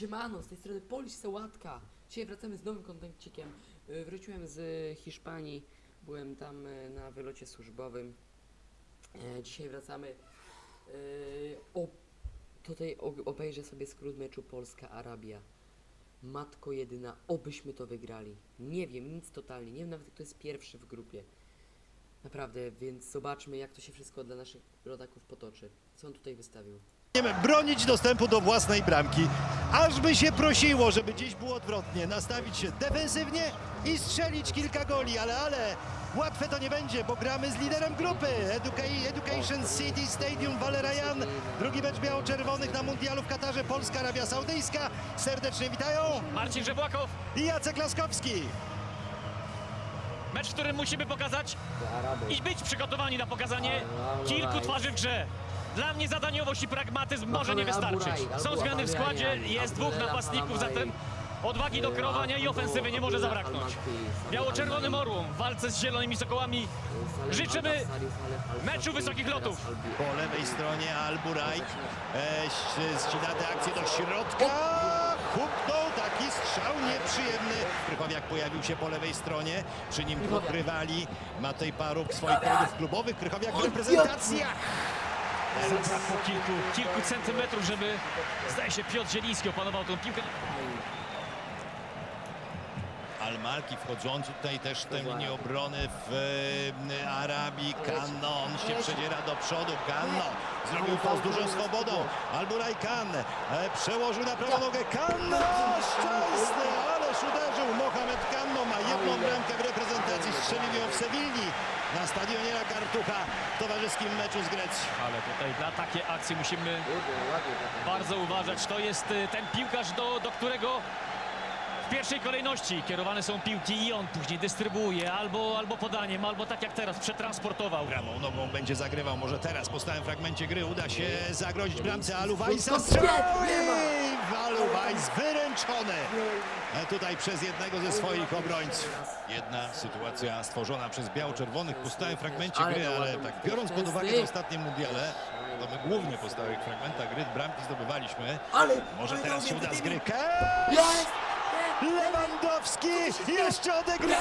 Siemano, z tej strony Polish Sałatka. Dzisiaj wracamy z nowym kontencikiem. Y, Wróciłem z Hiszpanii, byłem tam y, na wylocie służbowym. E, Dzisiaj wracamy. y, O, tutaj obejrzę sobie skrót meczu Polska-Arabia. Matko jedyna, obyśmy to wygrali. Nie wiem, nic totalnie. Nie wiem nawet kto jest pierwszy w grupie. Naprawdę, więc zobaczmy jak to się wszystko dla naszych rodaków potoczy. Co on tutaj wystawił? Będziemy bronić dostępu do własnej bramki, aż by się prosiło, żeby dziś było odwrotnie, nastawić się defensywnie i strzelić kilka goli, ale ale łatwe to nie będzie, bo gramy z liderem grupy Educa- Education City Stadium Valerajan. Drugi mecz biało-czerwonych na mundialu w Katarze Polska, Arabia Saudyjska. Serdecznie witają Marcin Żebłakow, i Jacek Laskowski. mecz, w którym musimy pokazać i być przygotowani na pokazanie kilku twarzy w grze. Dla mnie zadaniowość i pragmatyzm może nie wystarczyć. Są zmiany w składzie, jest dwóch napastników, zatem odwagi do kreowania i ofensywy nie może zabraknąć. Biało-czerwonym orłom w walce z zielonymi sokołami Życzymy meczu wysokich lotów. Po lewej stronie Alburaj. E, ścina te akcje do środka. Huknął taki strzał nieprzyjemny. Krychowiak pojawił się po lewej stronie. Przy nim dwóch Krychowiak. rywali. Ma tutaj paru swoich kolegów klubowych. Krychowiak w reprezentacjach. Zabrakło kilku, kilku centymetrów, żeby zdaje się Piotr Zieliński opanował tą piłkę. Almalki wchodzący tutaj też w tę linię obrony w e, Arabii. Kanon się przedziera do przodu. Kanno zrobił to z dużą swobodą. Alburaj Kan e, przełożył na prawą nogę. Kanno szczęsny, ależ uderzył. Mohamed Kanno ma jedną bramkę w reprezentacji. Strzelił ją w Sewilli na stadionie La Cartucha w towarzyskim meczu z Grecji. Ale tutaj na takie akcje musimy bardzo uważać. To jest y, ten piłkarz, do, do którego pierwszej kolejności kierowane są piłki i on później dystrybuuje albo, albo podaniem, albo tak jak teraz przetransportował. Prawą nogą będzie zagrywał. Może teraz po stałym fragmencie gry uda się zagrozić bramce Aluwajsa. Aluwajs wyręczony. Tutaj przez jednego ze swoich obrońców. Jedna sytuacja stworzona przez biało-czerwonych po stałym fragmencie gry, ale tak biorąc pod uwagę te ostatnie mundiale, to my głównie po stałych fragmentach gry bramki zdobywaliśmy. Ale... Może teraz się uda zgrykę. Jest! Lewandowski! Jeszcze odegranie!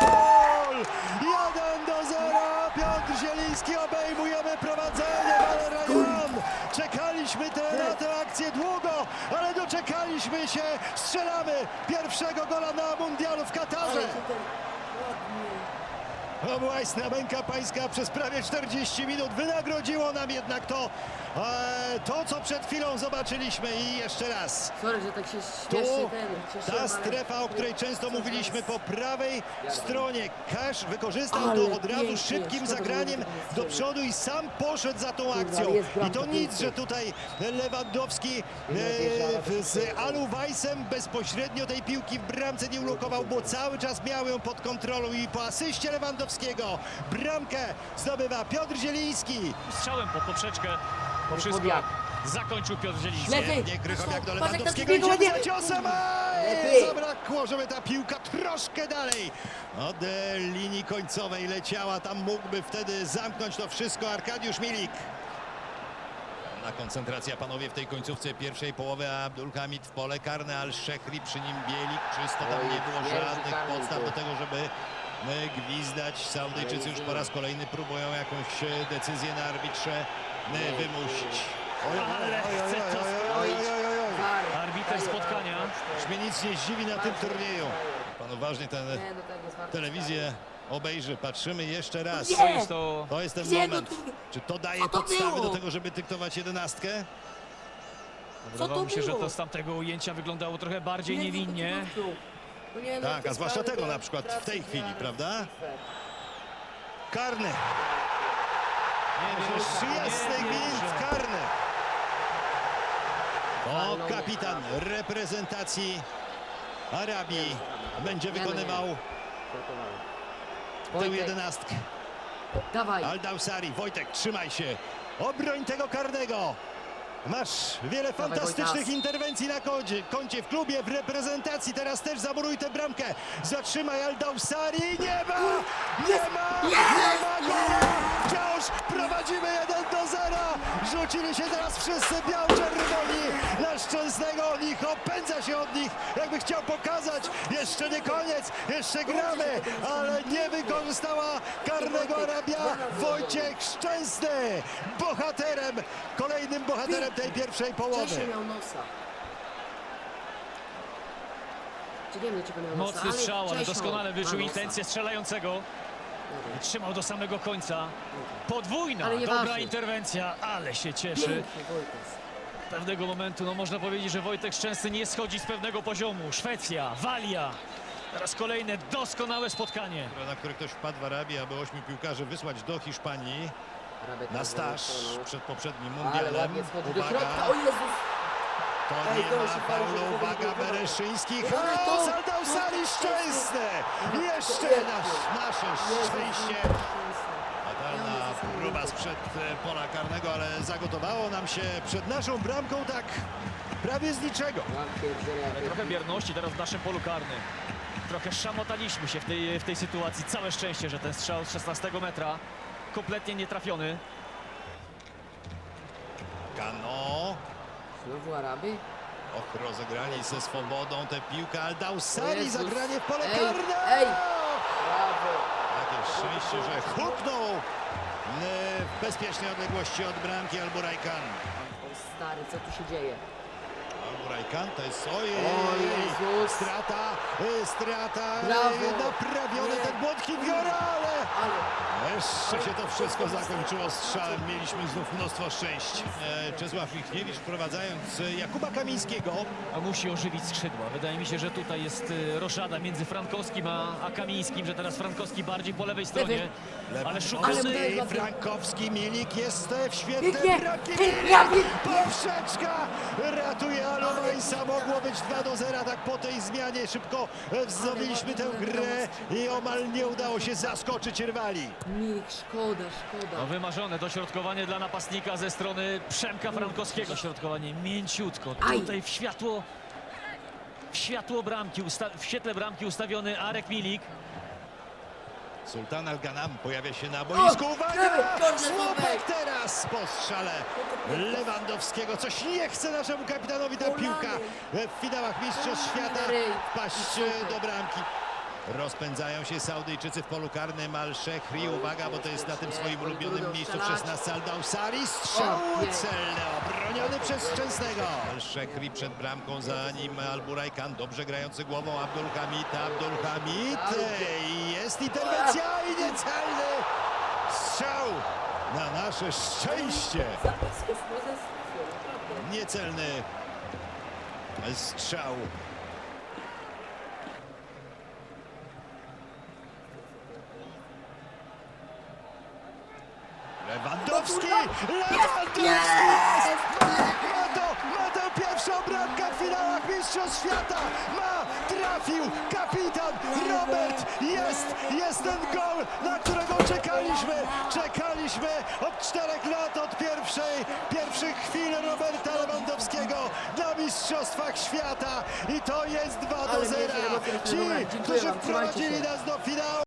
Gol! 1 do 0! Piotr Zieliński obejmujemy prowadzenie Valerian! Czekaliśmy te, na tę akcję długo, ale doczekaliśmy się! Strzelamy pierwszego gola na mundialu w Katarze! Istna męka pańska przez prawie 40 minut. Wynagrodziło nam jednak to, e, to co przed chwilą zobaczyliśmy i jeszcze raz. Sorry, że tak się Tu śmiesznie ten... cieszyłem, ta ale- strefa, o której często mówiliśmy po prawej stronie. Kasz wykorzystał Ale to od razu pięknie, szybkim szkoda, że zagraniem nie do przodu i sam poszedł za tą akcją. jest I bramka, to nic, pięknie. że tutaj Lewandowski e, z Aluwajsem bezpośrednio tej piłki w bramce nie ulokował, bo cały czas miał ją pod kontrolą i po asyście Lewandowskiego bramkę zdobywa Piotr Zieliński. Strzałem pod poprzeczkę. To wszystko zakończył Piotr Zieliński. Lepiej. Nie Krychowiak do Patrz, jak Lewandowskiego tak idzie ładnie. za ciosem, aj! Zabrakło, żeby ta piłka troszkę dalej od e, linii końcowej leciała. Tam mógłby wtedy zamknąć to wszystko Arkadiusz Milik. Na koncentracja panowie w tej końcówce pierwszej połowy Abdulhamid w pole karne, Al-Shekri przy nim Bielik. Czysto tam nie było żadnych podstaw do tego, żeby gwizdać. Saudyjczycy już po raz kolejny próbują jakąś e, decyzję na arbitrze e, wymusić. Ale chce to War. Arbiter spotkania. Już mnie nic nie zdziwi na tym turnieju. Pan uważnie tę telewizję obejrzy. Patrzymy jeszcze raz. To jest to To jest ten Gdzie? Moment. Czy to daje Co to podstawy było? do tego, żeby dyktować jedenastkę? Wydawało mi się, że było? to z tamtego ujęcia wyglądało trochę bardziej Nie, niewinnie. No, no Tak, a zwłaszcza tego na przykład w tej chwili, PR. prawda? Karny. Nie jasny gwint wierzę. karny. O, kapitan reprezentacji Arabii będzie wykonywał tę Wojtek, jedenastkę. Dawaj. Aldałsari, Wojtek, trzymaj się. Obroń tego karnego. Masz wiele fantastycznych interwencji na koncie, koncie w klubie, w reprezentacji. Teraz też zamuruj tę bramkę. Zatrzymaj Aldałsari. Nie ma! Nie ma! Nie ma! gola! Wciąż prowadzimy 1 do 0. Rzucili się teraz wszyscy biało-czerwoni na Szczęsnego. On ich opędza się od nich, jakby chciał pokazać. Jeszcze nie koniec, jeszcze gramy, ale nie wykorzystała karnego Arabia. Wojciech Szczęsny, bohaterem, kolejnym bohaterem tej pierwszej połowy. Wcześniej miał nosa. Czy nie wiem, dlaczego miał nosa, Mocny strzał, ale doskonale ma wyczuł nosa. intencję strzelającego. Trzymał do samego końca. Podwójna, Ale dobra nieważne. interwencja, ale się cieszy. Wojtas. Pewnego momentu, no można powiedzieć, że Wojtek Szczęsny nie schodzi z pewnego poziomu. Szwecja, Walia. Teraz kolejne doskonałe spotkanie. Na który ktoś wpadł w Arabii, aby ośmiu piłkarzy wysłać do Hiszpanii na teraz staż przed poprzednim Ale mundialem. Uwaga, środka. O Jezus! to Ej, nie ma faulu, uwaga. Bereszyński. Saldausari to- Szczęsny! Jeszcze nasz, nasze szczęście. Fatalna próba sprzed e, pola karnego, ale zagotowało nam się przed naszą bramką tak prawie z niczego. Ale trochę bierności teraz w naszym polu karnym. Trochę szamotaliśmy się w tej, w tej sytuacji. Całe szczęście, że ten strzał z 16 metra kompletnie nietrafiony. Kano. Znowu Araby? Och, rozegrali ze swobodą tę piłkę. O Aldausari Jezus. zagranie w pole Ej, karne. ej. Brawo! Jakie szczęście, że huknął e, w bezpiecznej odległości od bramki Alburajkan. O stary, co tu się dzieje? Alburajkan to jest ojej, O Jezus. strata, e, strata, e, Brawo. naprawiony Nie. ten błąd Kiwiora, ale Ale jeszcze się to wszystko zakończyło strzałem. Mieliśmy znów mnóstwo szczęść. E, Czesław Michniewicz wprowadzając e, Jakuba Kamińskiego. A musi ożywić skrzydła. Wydaje mi się, że tutaj jest y, roszada między Frankowskim a, a Kamińskim, że teraz Frankowski bardziej po lewej stronie. Ale szukamy... Ale udaje- Frankowski, Milik jest e, w Milik, pięknie. poprzeczka ratuje Alonso. Mogło być 2 do 0, tak po tej zmianie szybko e, wznowiliśmy tę grę i omal nie udało się zaskoczyć rywali. Milik, szkoda, szkoda. No wymarzone dośrodkowanie dla napastnika ze strony Przemka Frankowskiego. Dośrodkowanie mięciutko. Aj. Tutaj w światło w światło bramki, usta- w świetle bramki ustawiony Arek Milik. Sultan Al-Ganam pojawia się na boisku. Uwaga! Słupek teraz po strzale Lewandowskiego. Coś nie chce naszemu kapitanowi ta piłka w finałach Mistrzostw Świata wpaść do bramki. Rozpędzają się Saudyjczycy w polu karnym. Al-Shehri, uwaga, bo to jest na tym swoim ulubionym miejscu w strzelać. 16 Aldausari. Strzał celny, obroniony przez Szczęsnego. Al-Shehri przed bramką, za nim Al-Burajkan, dobrze grający głową Abdul Hamid. Abdul Hamid i jest interwencja i niecelny strzał na nasze szczęście. Niecelny strzał. Lewandowski! Lewandowski! Jest! Ma to, ma to pierwszą bramkę w finałach Mistrzostw Świata! Ma, trafił kapitan Robert! Jest, jest ten gol, na którego czekaliśmy! Czekaliśmy od czterech lat, od pierwszej, pierwszych chwil Roberta Lewandowskiego na Mistrzostwach Świata! I to jest 2 do Ale mnie 0! się emocje Ci. Dziękuję którzy wam, trzymajcie wprowadzili nas do finału!